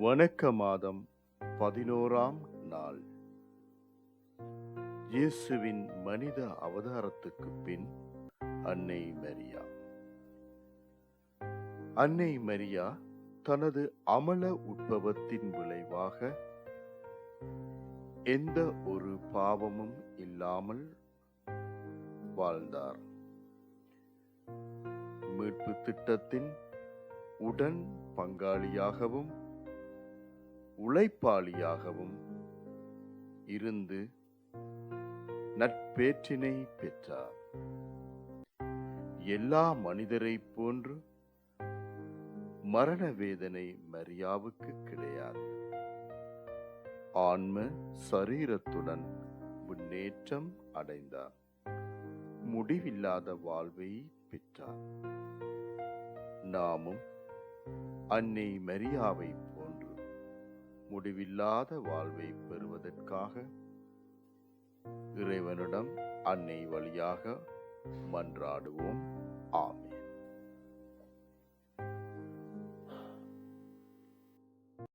வணக்க மாதம் பதினோராம் நாள். இயேசுவின் மனித அவதாரத்துக்கு பின் அன்னை மரியா. அன்னை மரியா தனது அமல உட்பவத்தின் விளைவாக எந்த ஒரு பாவமும் இல்லாமல் வாழ்ந்தார். மீட்பு திட்டத்தின் உடன் பங்காளியாகவும் உழைப்பாளியாகவும் இருந்து நட்பேற்றினை பெற்றார். எல்லா மனிதரைப் போன்று மரண வேதனை மரியாவுக்கு கிடையாது. ஆன்ம சரீரத்துடன் முன்னேற்றம் அடைந்தார். முடிவில்லாத வாழ்வை பெற்றார். நாமும் அன்னை மரியாவை முடிவில்லாத வாழ்வை பெறுவதற்காக இறைவனிடம் அன்னை வழியாக மன்றாடுவோம். ஆமே